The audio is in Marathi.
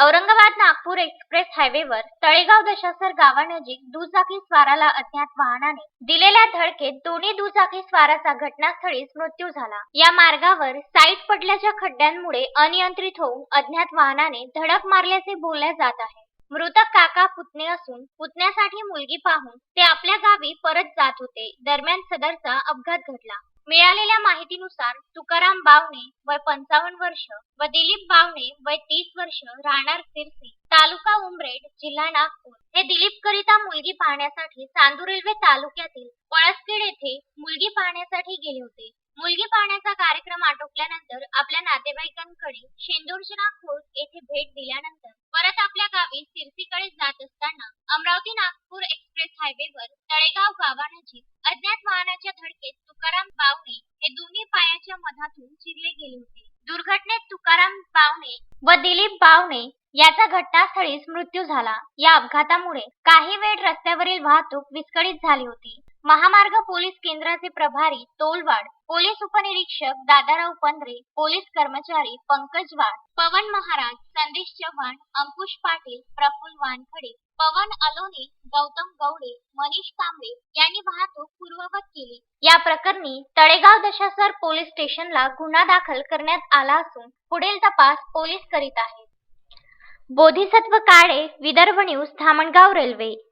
औरंगाबाद नागपूर एक्सप्रेस हायवेवर तळेगाव दशासर गावानजीक दुचाकी स्वाराला अज्ञात वाहनाने दिलेल्या धडकेत दोन्ही दुचाकी स्वाराचा घटनास्थळीच मृत्यू झाला. या मार्गावर साईट पडल्याच्या खड्ड्यांमुळे अनियंत्रित होऊन अज्ञात वाहनाने धडक मारल्याचे बोलल्या जात आहे. मृतक काका पुतणे असून पुतण्यासाठी मुलगी पाहून ते आपल्या गावी परत जात होते. दरम्यान सदरचा अपघात घडला. मिळालेल्या माहितीनुसार तुकाराम बावणे वय पंचावन्न वर्ष व दिलीप बावणे वय तीस वर्ष राहणार सिरसी तालुका उमरेड जिल्हा नागपूर. हे दिलीप करिता मुलगी पाहण्यासाठी चांदूर रेल्वे तालुक्यातील पळसखेड येथे मुलगी पाहण्यासाठी गेले होते. मुलगी पाहण्याचा कार्यक्रम आटोपल्यानंतर आपल्या नातेवाईकांकडे शेंदूरजना खोत येथे भेट दिल्यानंतर परत आपल्या गावी सिरसीकडे जात असताना अमरावती नागपूर एक्सप्रेस हायवेवर तळेगाव गावानजीक अज्ञात वाहनाच्या धडकेत तुकाराम बावणे हे दोन्ही पायाच्या मधातून चिरले गेले होते. दुर्घटनेत तुकाराम बावणे व दिलीप बावणे याचा घटनास्थळीच मृत्यू झाला. या अपघातामुळे काही वेळ रस्त्यावरील वाहतूक विस्कळीत झाली होती. महामार्ग पोलीस केंद्राचे प्रभारी तोलवाड पोलीस उपनिरीक्षक दादाराव पंधरे पोलीस कर्मचारी पंकज वाड पवन महाराज संदेश चव्हाण अंकुश पाटील प्रफुल्ल वानखडे पवन अलोने गौतम गौडे मनीष कांबळे यांनी वाहतूक पूर्ववत केली. या प्रकरणी तळेगाव दशासर पोलीस स्टेशनला गुन्हा दाखल करण्यात आला असून पुढील तपास पोलीस करीत आहेत. Bodhisattva Kale Vidarbha news Dhamangaon railway.